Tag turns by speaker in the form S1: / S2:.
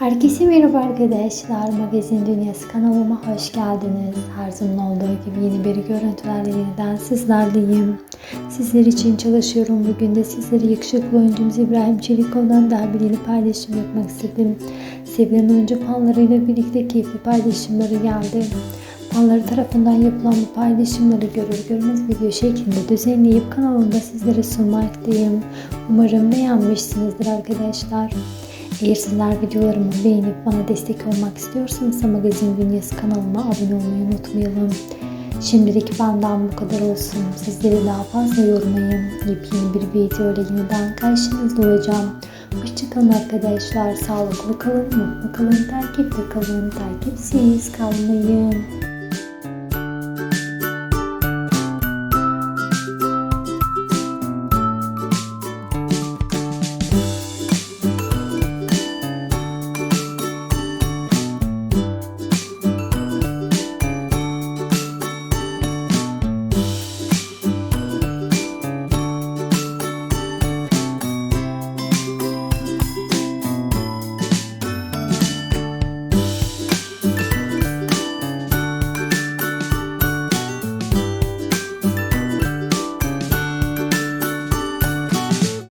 S1: Herkese merhaba arkadaşlar. Magazin Dünyası kanalıma hoş geldiniz. Her zaman olduğu gibi yeni bir görüntülerle yeniden sizlerleyim. Sizler için çalışıyorum. Bugün de sizlere yakışıklı oyuncumuz İbrahim Çelikoğlu'ndan daha bir yeni paylaşım yapmak istedim. Sevilen oyuncu fanlarıyla birlikte keyifli paylaşımları geldi. Fanları tarafından yapılan bu paylaşımları görür görmez video şeklinde düzenleyip kanalımda sizlere sunmaktayım. Umarım beğenmişsinizdir arkadaşlar. Eğer sizler videolarımı beğenip bana destek olmak istiyorsanız Magazin Dünyası kanalıma abone olmayı unutmayalım. Şimdilik benden bu kadar olsun. Sizleri daha fazla yormayayım. Yepyeni bir video ile yeniden karşınızda olacağım. Hoşçakalın arkadaşlar. Sağlıklı kalın, mutlu kalın, takipte kalın, takipsiz kalmayın.